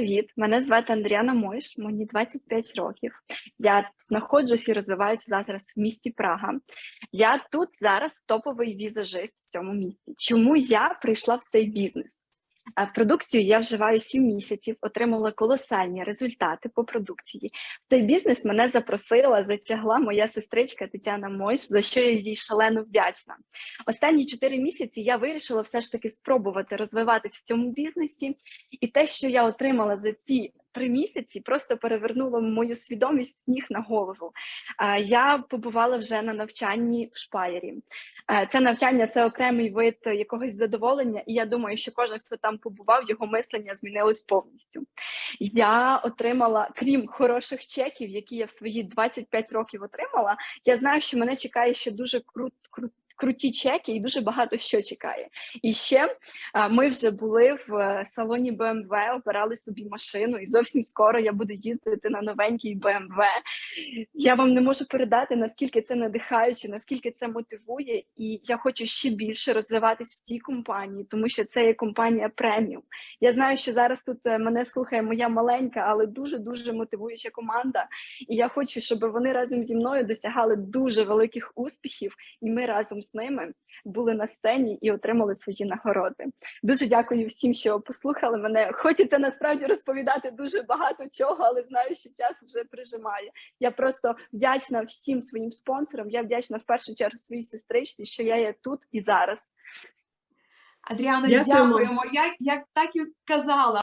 привіт! Мене звати Андріана Мойш, мені 25 років. Я знаходжусь і розвиваюся зараз в місті Прага. Я тут зараз топовий візажист в цьому місті. Чому я прийшла в цей бізнес? Продукцію я вживаю 7 місяців, отримала колосальні результати по продукції. В цей бізнес мене запросила, затягла моя сестричка Тетяна Мойш, за що я їй шалено вдячна. Останні 4 місяці я вирішила все ж таки спробувати розвиватись в цьому бізнесі, і те, що я отримала за ці три місяці, просто перевернуло мою свідомість з ніг на голову. Я побувала вже на навчанні в Шпаєрі. Це навчання це окремий вид якогось задоволення, і я думаю, що кожен, хто там побував, його мислення змінилось повністю. Я отримала, крім хороших чеків, які я в свої 25 років отримала. Я знаю, що мене чекає ще дуже крут, крут, круті чеки і дуже багато що чекає. І ще ми вже були в е, салоні BMW, обирали собі машину, і зовсім скоро я буду їздити на новенький BMW. Я вам не можу передати, наскільки це надихаюче, наскільки це мотивує, і я хочу ще більше розвиватись в цій компанії, тому що це є компанія преміум. Я знаю, що зараз тут е, мене слухає моя маленька, але дуже дуже мотивуюча команда. І я хочу, щоб вони разом зі мною досягали дуже великих успіхів, і ми разом з ними були на сцені і отримали свої нагороди. Дуже дякую всім, що послухали мене. Хочете насправді розповідати дуже багато чого, але знаю, що час вже прижимає. Я просто вдячна всім своїм спонсорам. Я вдячна в першу чергу своїй сестричці, що я є тут і зараз. Адріано, Дякуємо. дякуємо. Я, як так і сказала.